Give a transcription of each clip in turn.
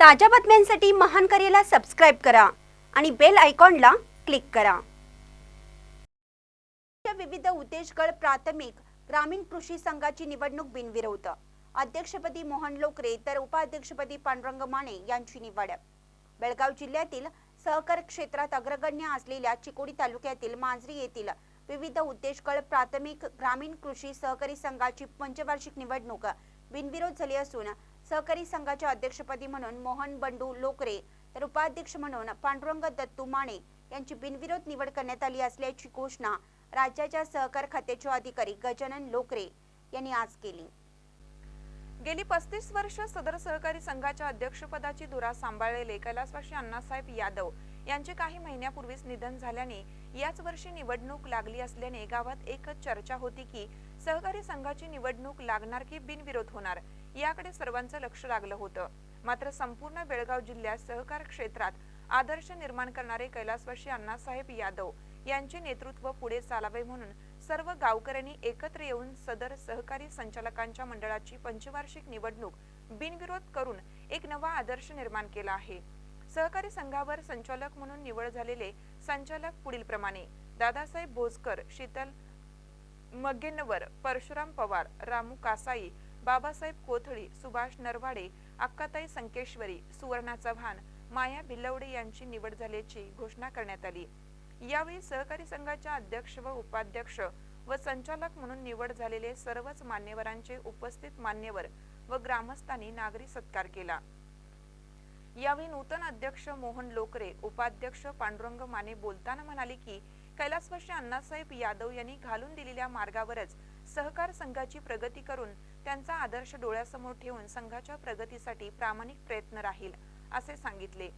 ताज्या बातम्यांसाठी महान करेला सबस्क्राईब करा आणि बेल आयकॉनला क्लिक करा. विविध उद्देशगड प्राथमिक ग्रामीण कृषी संघाची निवडणूक बिनविरोध. अध्यक्षपदी मोहन लोकरे तर उपाध्यक्षपदी पांडुरंग माने यांची निवड. बेळगाव जिल्ह्यातील सहकार क्षेत्रात अग्रगण्य असलेल्या चिकोडी तालुक्यातील मांजरी येथील विविध उद्देशगड प्राथमिक ग्रामीण कृषी सहकारी संघाची पंचवार्षिक निवडणूक बिनविरोध झाली असून सहकारी संघाच्या अध्यक्षपदी म्हणून मोहन बंडू लोकरे तर उपाध्यक्ष म्हणून पांडुरंग दत्तू माने यांची बिनविरोध निवड करण्यात आली असल्याची घोषणा राज्याच्या सहकार खात्याचे अधिकारी गजानन लोकरे यांनी आज केली. गेली पस्तीस वर्ष सदर सहकारी संघाच्या अध्यक्षपदाची धुरा सांभाळलेले कैलासवासी अण्णासाहेब यादव यांचे काही महिन्यापूर्वीच निधन झाल्याने याच वर्षी निवडणूक लागली असल्याने गावात एकच चर्चा होती की सहकारी संघाची निवडणूक लागणार की बिनविरोध होणार? याकडे सर्वांचं लक्ष लागलं होतं. मात्र संपूर्ण बेळगाव जिल्ह्यात सहकार क्षेत्रात आदर्श निर्माण करणारे कैलासवासी अण्णासाहेब यादव यांचे नेतृत्व पुढे चालावे म्हणून सर्व गावकऱ्यांनी एकत्र येऊन सदर सहकारी संचालकांच्या मंडळाची पंचवार्षिक निवडणूक बिनविरोध करून एक नवा आदर्श निर्माण केला आहे. सहकारी संघावर संचालक म्हणून निवड झालेले संचालक पुढील प्रमाणे दादासाहेब भोजकर शीतल मगेनवर परशुराम पवार रामू कासाई बाबासाहेब कोथळी सुभाष नरवाडे अक्काताई संकेश्वरी सुवर्णा चव्हाण माया भिल्लवडे यांची निवड झाल्याची घोषणा करण्यात आली. यावेळी सहकारी संघाच्या अध्यक्ष व उपाध्यक्ष व संचालक म्हणून निवड झालेले सर्वच मान्यवरांचे उपस्थित मान्यवर व ग्रामस्थांनी नागरी सत्कार केला. यावेळी नूतन अध्यक्ष मोहन लोकरे उपाध्यक्ष पांडुरंग माने बोलताना म्हणाले की कैलासवासी अण्णासाहेब यादव यांनी घालून दिलेल्या मार्गावरच सहकार संघाची प्रगती करून त्यांचा आदर्श डोळ्यासमोर ठेवून संघाच्या प्रगतीसाठी प्रामाणिक प्रयत्न राहील असे सांगितले.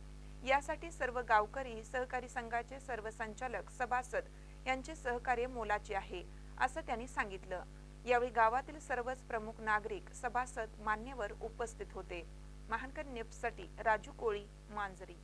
यासाठी सर्व गावकरी सहकारी संघाचे सर्व संचालक सभासद यांचे सहकार्य मोलाचे आहे असं त्यांनी सांगितलं. यावेळी गावातील सर्वच प्रमुख नागरिक सभासद मान्यवर उपस्थित होते. महानकर नेप्ससाठी राजू कोळी मांजरी.